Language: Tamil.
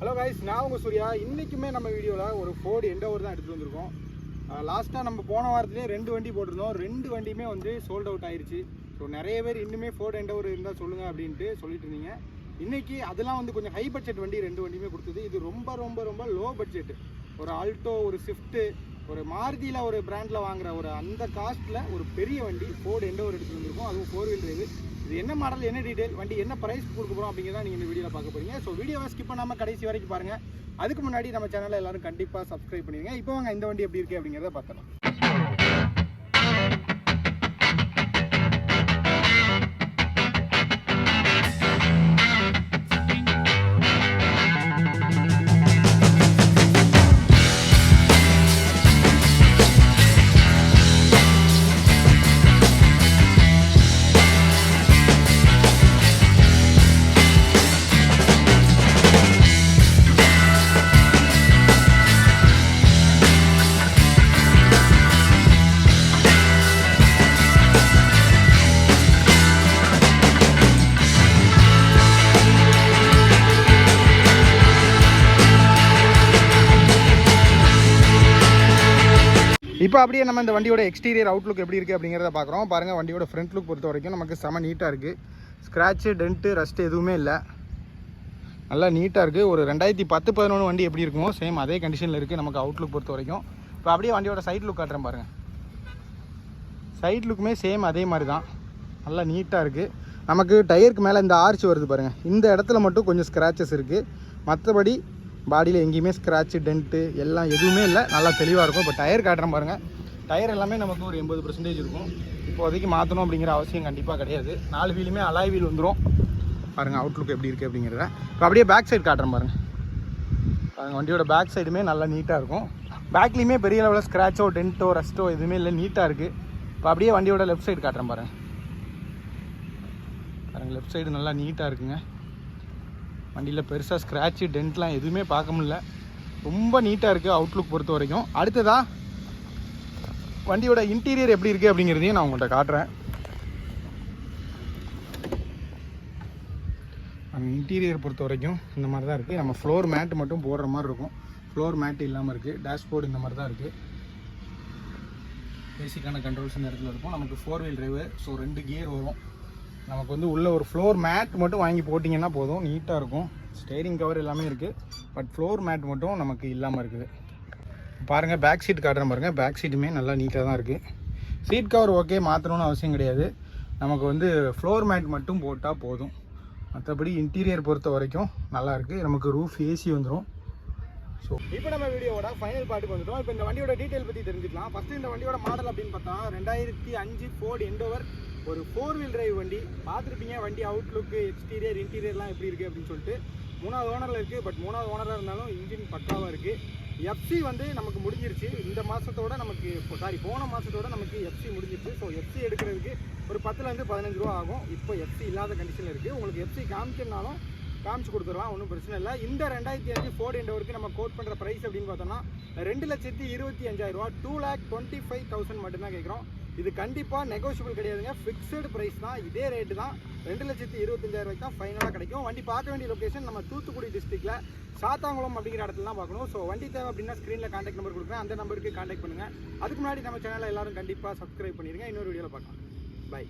ஹலோ காய்ஸ் நான் உங்கள் சூர்யா. இன்றைக்குமே நம்ம வீடியோவில் ஒரு ஃபோர்டு எண்டோவர் தான் எடுத்துகிட்டு வந்திருக்கோம். லாஸ்ட்டாக நம்ம போன வாரத்துலேயே ரெண்டு வண்டி போட்டிருந்தோம். ரெண்டு வண்டியுமே வந்து சோல்ட் அவுட் ஆயிடுச்சு ஸோ நிறைய பேர் இன்னுமே ஃபோர்டு எண்டோவர் இருந்தால் சொல்லுங்கள் அப்படின்ட்டு சொல்லிட்டு இருந்தீங்க. இன்றைக்கி அதெல்லாம் வந்து கொஞ்சம் ஹை பட்ஜெட் வண்டி ரெண்டு வண்டியுமே கொடுத்தது. இது ரொம்ப ரொம்ப ரொம்ப லோ பட்ஜெட் ஒரு ஆல்டோ ஒரு ஸ்விஃப்ட்டு ஒரு மாருதியில் ஒரு பிராண்டில் வாங்குற ஒரு அந்த காஸ்ட்டில் ஒரு பெரிய வண்டி ஃபோர்டு எண்டோவர் எடுத்துகிட்டு வந்திருக்கோம். அதுவும் ஃபோர் வீல் டிரைவு இது என்ன மாடல் என்ன டீடைல் வண்டி என்ன ப்ரைஸ் கொடுக்க போகிறோம் அப்படிங்கிறத நீங்கள் இந்த வீடியோவில் பார்க்க போகிறீங்க ஸோ வீடியோவை ஸ்கிப் பண்ணாமல் கடைசி வரைக்கும் பாருங்கள் அதுக்கு முன்னாடி நம்ம சேனலில் எல்லாரும் கண்டிப்பாக சப்ஸ்கிரைப் பண்ணிடுங்க இப்போ வாங்க இந்த வண்டி எப்படி இருக்குது அப்படிங்கிறத பார்க்கலாம் இப்போ அப்படியே நம்ம இந்த வண்டியோட எக்ஸ்டீரியர் அவுட்லுக் எப்படி இருக்குது அப்படிங்கிறத பார்க்குறோம். பாருங்கள் வண்டியோட ஃப்ரண்ட் லுக் பொறுத்த வரைக்கும் நமக்கு செம நீட்டாக இருக்குது ஸ்க்ராட்சு டென்ட்டு ரஸ்ட் எதுவுமே இல்லை. நல்லா நீட்டாக இருக்குது ஒரு ரெண்டாயிரத்தி பத்து பதினொன்று வண்டி எப்படி இருக்குமோ சேம் அதே கண்டிஷனில் இருக்குது நமக்கு அவுட்லுக் பொறுத்த வரைக்கும். இப்போ அப்படியே வண்டியோட சைட் லுக் காட்டுறேன் பாருங்கள் சைட் லுக்குமே சேம் அதே மாதிரி தான். நல்லா நீட்டாக இருக்குது நமக்கு டயருக்கு மேலே இந்த ஆர்ச் வருது பாருங்கள் இந்த இடத்துல மட்டும் கொஞ்சம் ஸ்க்ராச்சஸ் இருக்குது மற்றபடி பாடியில் எங்கேயுமே ஸ்க்ராட்சு டென்ட்டு எல்லாம் எதுவுமே இல்லை. நல்லா தெளிவாக இருக்கும். இப்போ டயர் காட்டுறேன் பாருங்கள் டயர் எல்லாமே நமக்கு ஒரு எண்பது பர்சன்டேஜ் இருக்கும். இப்போதைக்கு மாற்றணும் அப்படிங்கிற அவசியம் கண்டிப்பாக கிடையாது. நாலு வீலுமே அலாய் வீல் வந்துடும் பாருங்கள் அவுட்லுக் எப்படி இருக்குது அப்படிங்கிறத. இப்போ அப்படியே பேக் சைடு காட்டுறேன் பாருங்கள் பாருங்கள் வண்டியோட பேக் சைடுமே நல்லா நீட்டாக இருக்கும். பேக்லேயுமே பெரிய லெவலில் ஸ்க்ராச்சோ டென்ட்டோ ரஸ்ட்டோ எதுவுமே இல்லை. நீட்டாக இருக்குது இப்போ அப்படியே வண்டியோட லெஃப்ட் சைடு காட்டுறேன் பாருங்கள் பாருங்கள் லெஃப்ட் சைடு நல்லா நீட்டாக இருக்குங்க. வண்டியில் பெருசாக ஸ்க்ராட்சு டென்ட்லாம் எதுவுமே பார்க்க முடியல. ரொம்ப நீட்டாக இருக்குது அவுட்லுக் பொறுத்த வரைக்கும். அடுத்ததாக வண்டியோட இன்டீரியர் எப்படி இருக்குது அப்படிங்கிறதையும் நான் உங்கள்கிட்ட காட்டுறேன். இன்டீரியர் பொறுத்த வரைக்கும் இந்த மாதிரி தான் இருக்குது நம்ம ஃப்ளோர் மேட் மட்டும் போடுற மாதிரி இருக்கும். ஃப்ளோர் மேட் இல்லாமல் இருக்குது டேஷ்போர்டு இந்த மாதிரி தான் இருக்குது பேசிக்கான கண்ட்ரோல்ஸ் இந்த இடத்துல இருக்கும். நமக்கு ஃபோர் வீல் டிரைவு ஸோ ரெண்டு கியர் வரும். நமக்கு வந்து உள்ள ஒரு ஃப்ளோர் மேட் மட்டும் வாங்கி போட்டிங்கன்னா போதும். நீட்டாக இருக்கும். ஸ்டேரிங் கவர் எல்லாமே இருக்குது பட் ஃப்ளோர் மேட் மட்டும் நமக்கு இல்லாமல் இருக்குது. பாருங்கள் பேக் சீட் காட்டுறேன் பாருங்கள் பேக் சீட்டுமே நல்லா நீட்டாக தான் இருக்குது சீட் கவர் ஓகே மாற்றணும்னு அவசியம் கிடையாது. நமக்கு வந்து ஃப்ளோர் மேட் மட்டும் போட்டால் போதும். மற்றபடி இன்டீரியர் பொறுத்த வரைக்கும் நல்லா இருக்குது நமக்கு ரூஃப் ஏசி வந்துடும் ஸோ இப்போ நம்ம வீடியோவோட ஃபைனல் பார்ட்டுக்கு வந்துட்டோம். இப்போ இந்த வண்டியோட டீட்டெயில் பற்றி தெரிஞ்சுக்கலாம். ஃபஸ்ட்டு இந்த வண்டியோட மாடல் அப்படின்னு பார்த்தா ரெண்டாயிரத்தி அஞ்சு ஃபோர்டு எண்டோவர் ஒரு ஃபோர் வீல் டிரைவ் வண்டி. பார்த்துருப்பீங்க வண்டி அவுட்லுக்கு எக்ஸ்டீரியர் இன்டீரியர்லாம் எப்படி இருக்குது அப்படின்னு சொல்லிட்டு. மூணாவது ஓனரில் இருக்குது பட் மூணாவது ஓனராக இருந்தாலும் இன்ஜின் பக்காவாக இருக்குது எஃப்சி வந்து நமக்கு முடிஞ்சிருச்சு. இந்த மாதத்தோட நமக்கு சாரி போன மாதத்தோட நமக்கு எஃப்சி முடிஞ்சிருச்சு. ஸோ எஃப்சி எடுக்கிறதுக்கு ஒரு பத்துலேருந்து பதினஞ்சு ரூபா ஆகும். இப்போ எஃப்சி இல்லாத கண்டிஷனில் இருக்குது உங்களுக்கு எஃப்சி காமிக்கணுனாலும் காமிச்சு கொடுத்துடலாம் ஒன்றும் பிரச்சனை இல்லை. இந்த ரெண்டாயிரத்தி அஞ்சு ஃபோர்டு இண்டோருக்கு நம்ம கோட் பண்ணுற ப்ரைஸ் அப்படின்னு பார்த்தோம்னா ரெண்டு லட்சத்தி இருபத்தி அஞ்சாயிரரூவா ரூபா two lakh twenty five thousand மட்டும்தான் கேட்குறோம். இது கண்டிப்பாக நெகோஷியபிள் கிடையாதுங்க. ஃபிக்ஸடு ப்ரைஸ் தான். இதே ரேட்டு தான். ரெண்டு லட்சத்தி இருபத்தஞ்சாயிரரூவாய்க்கு தான் ஃபைனலாக கிடைக்கும். வண்டி பார்க்க வேண்டிய லொக்கேஷன் நம்ம தூத்துக்குடி டிஸ்ட்ரிக்ட்டில் சாத்தாங்குளம் அப்படிங்கிற இடத்துல தான் பார்க்கணும். ஸோ வண்டி தேவை அப்படின்னா ஸ்க்ரீனில் காண்டாக்ட் நம்பர் கொடுக்குறேன். அந்த நம்பருக்கு காண்டாக்ட் பண்ணுங்கள் அதுக்கு முன்னாடி நம்ம சேனலை எல்லாரும் கண்டிப்பாக சப்ஸ்கிரைப் பண்ணிடுங்க இன்னொரு வீடியோவில் பார்க்கலாம். பை